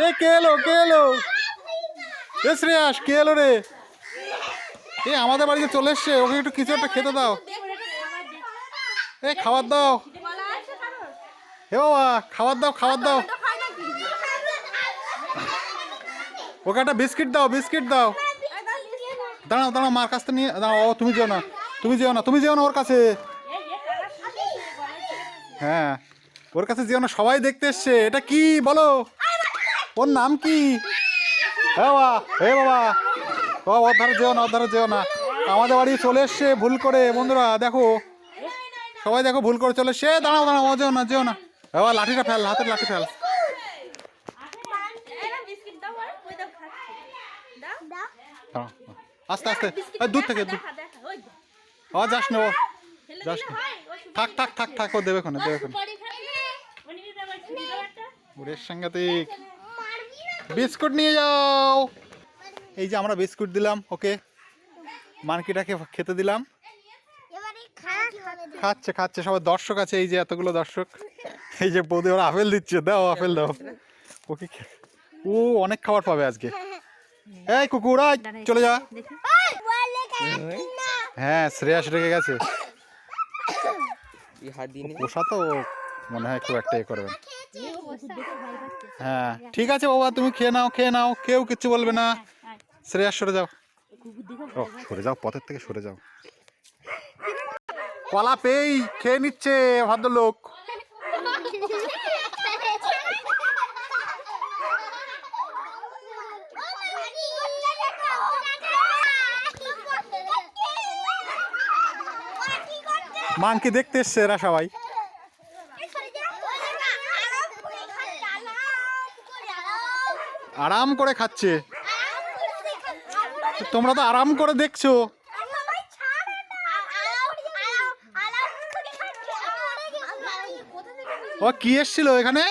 এ, কে এলো কে এলো? কে এলো রে? এ, আমাদের বাড়িতে চলে এসছে, ওকে একটু কিছু একটা খেতে দাও। এ, খাবার দাও। হে বাবা, খাবার দাও খাবার দাও। ওকে একটা বিস্কিট দাও বিস্কিট দাও। দাঁড়াও দাঁড়াও, মার কাছ থেকে নিয়ে, দাঁড়াও, ও, তুমি যেও না, তুমি যেও না, তুমি যেও না ওর কাছে। হ্যাঁ ওর কাছে যেও না, সবাই দেখতে এসছে। এটা কি, বলো? ওর নাম কি? হ্যাঁ বাবা হে বাবা। ও ওর ধারে যেও না ওর ধারে যেও না। আমাদের বাড়ি চলে এসছে ভুল করে। বন্ধুরা দেখো। সবাই দেখো ভুল করে চলে এ, দাঁড়াও দাঁড়াও যেও না যেও না। বাবা, লাঠিটা ফেল হাতের লাঠি ফেল। আস্তে আস্তে। দূর থেকে দূর। ও যাস না ও। যাস থাক থাক থাক থাক ও দেবে দেবে ওরের সাংঘাতিক। বিস্কুট নিয়ে যাও। এই যে আমরা বিস্কুট দিলাম ওকে। মার্কেটাকে খেতে দিলাম। খাচ্ছে খাচ্ছে সবাই দর্শক আছে এই যে এতগুলো দর্শক। এই যে বৌদি ওরা আপেল দিচ্ছে দাও আপেল দাও। ওকে ও অনেক খাবার পাবে আজকে। এই কুকুর চলে যা। হ্যাঁ শ্রেয়াস রেখে গেছে। পোষা তো মনে হয় খুব একটা এ করবে হ্যাঁ ঠিক আছে বাবা তুমি খেয়ে নাও খেয়ে নাও কেউ কিচ্ছু বলবে না। শ্রেয়া সরে যাও। ও সরে যাও পথের থেকে সরে যাও। কলা পেয়েই খেয়ে নিচ্ছে ভদ্রলোক। মানকে দেখতে এসছে এরা সবাই। আরাম করে খাচ্ছে। তোমরা তো আরাম করে দেখছ। ও কি এসছিল এখানে?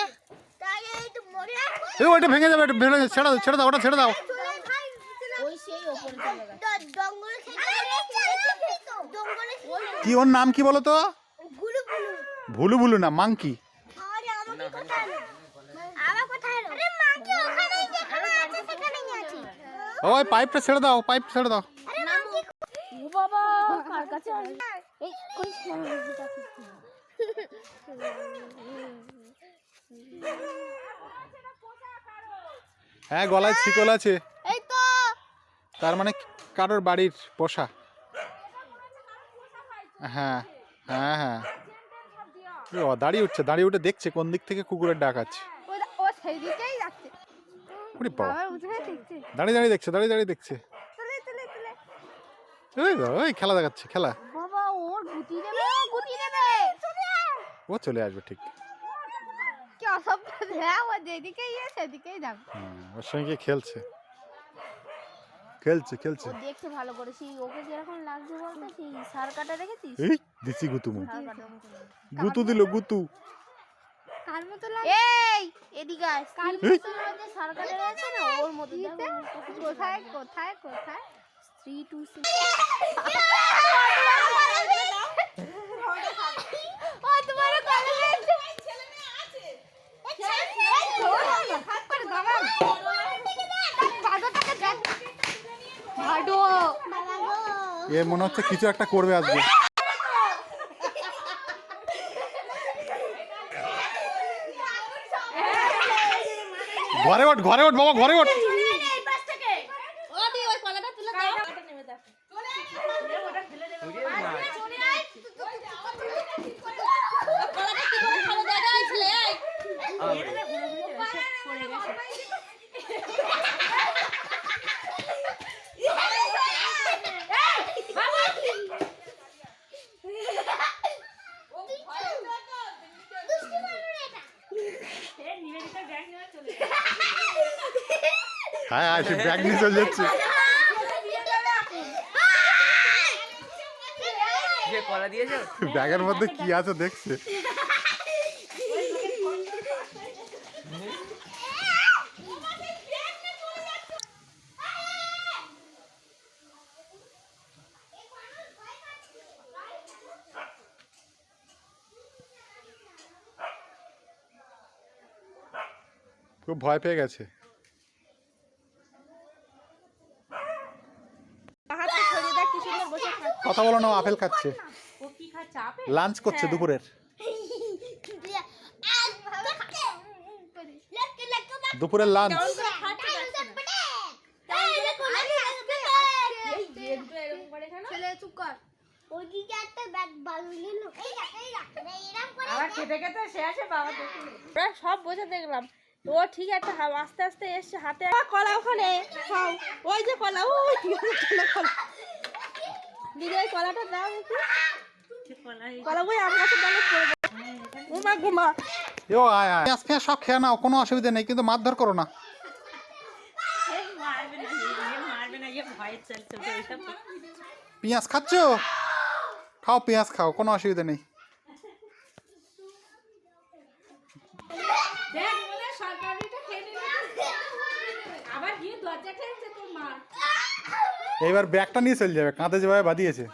ওইটা ভেঙে যাবে ভেঙে যাবে। ছেড়ে দাও ছেড়ে দাও ওটা ছেড়ে দাও। কি ওর নাম কি বলো তো? ভুলু ভুলু। না মাংকি। ওই পাইপটা ছেড়ে দাও পাইপ ছেড়ে দাও। হ্যাঁ গলায় শিকল আছে। এই তো। তার মানে কারোর বাড়ির পোষা। হ্যাঁ হ্যাঁ হ্যাঁ। ও দাঁড়িয়ে উঠছে দাঁড়িয়ে উঠে দেখছে কোন দিক থেকে কুকুরের ডাক আছে ও- ও সেই দিকেই ওরে বাবা দেখছে। দাঁড়িয়ে দাঁড়িয়ে দেখছে দাঁড়িয়ে দাঁড়িয়ে দেখছে। ওই বাবা, ওই খেলা দেখাচ্ছে খেলা। বাবা ওর গুটি দেবে গুটি দেবে। ও চলে আসবে ঠিক। কি অসভ্য হ্যাঁ ও যেদিকেই ইয়ে সেদিকেই যাবে। ওর সঙ্গে খেলছে। খেলছে খেলছে। ও দেখতে ভালো করে সেই ওকে যেরকম লাগছে বলতে সেই সার কাটা রেখেছিস এই দিছি মতো গুতু দিল গুতু। এই এদিকে আয়। লাগে রয়েছে না ওর মতো কোথায় কোথায় কোথায়? স্ত্রী টু এ মনে হচ্ছে কিছু একটা করবে আজকে। ঘরে ওঠ ঘরে ওঠ বাবা ঘরে ওঠ। হ্যাঁ হ্যাঁ সে ব্যাগ নিয়ে চলে যাচ্ছে। ব্যাগের মধ্যে কি আছে দেখছে? খুব ভয় পেয়ে গেছে হাতটা ছড়িয়ে দেখ কি সুন্দর বসে খাচ্ছে কথা বলো না আপেল খাচ্ছে ও কি খাচ্ছে আপেল লাঞ্চ করছে দুপুরের দুপুরের লাঞ্চ সব বোঝা দেখলাম ও ঠিক একটা আস্তে আস্তে এসছে হাতে কলা ওখানে ওই যে কলা ওই কলা দিদি ওই কলাটা দাও কলা উমা গুমা আয় আয়। সব খেয়ে নাও কোনো অসুবিধা নেই কিন্তু মারধর করো না। পেঁয়াজ খাচ্ছ? খাও পেঁয়াজ খাও কোনো অসুবিধা নেই। দেখ বলে সরকারিটা খেয়ে নিলি আবার গিয়ে দরজা ঠেলছে তোর মা। এইবার ব্যাগটা নিয়ে চলে যাবে কাঁধে যেভাবে বাঁধিয়েছে।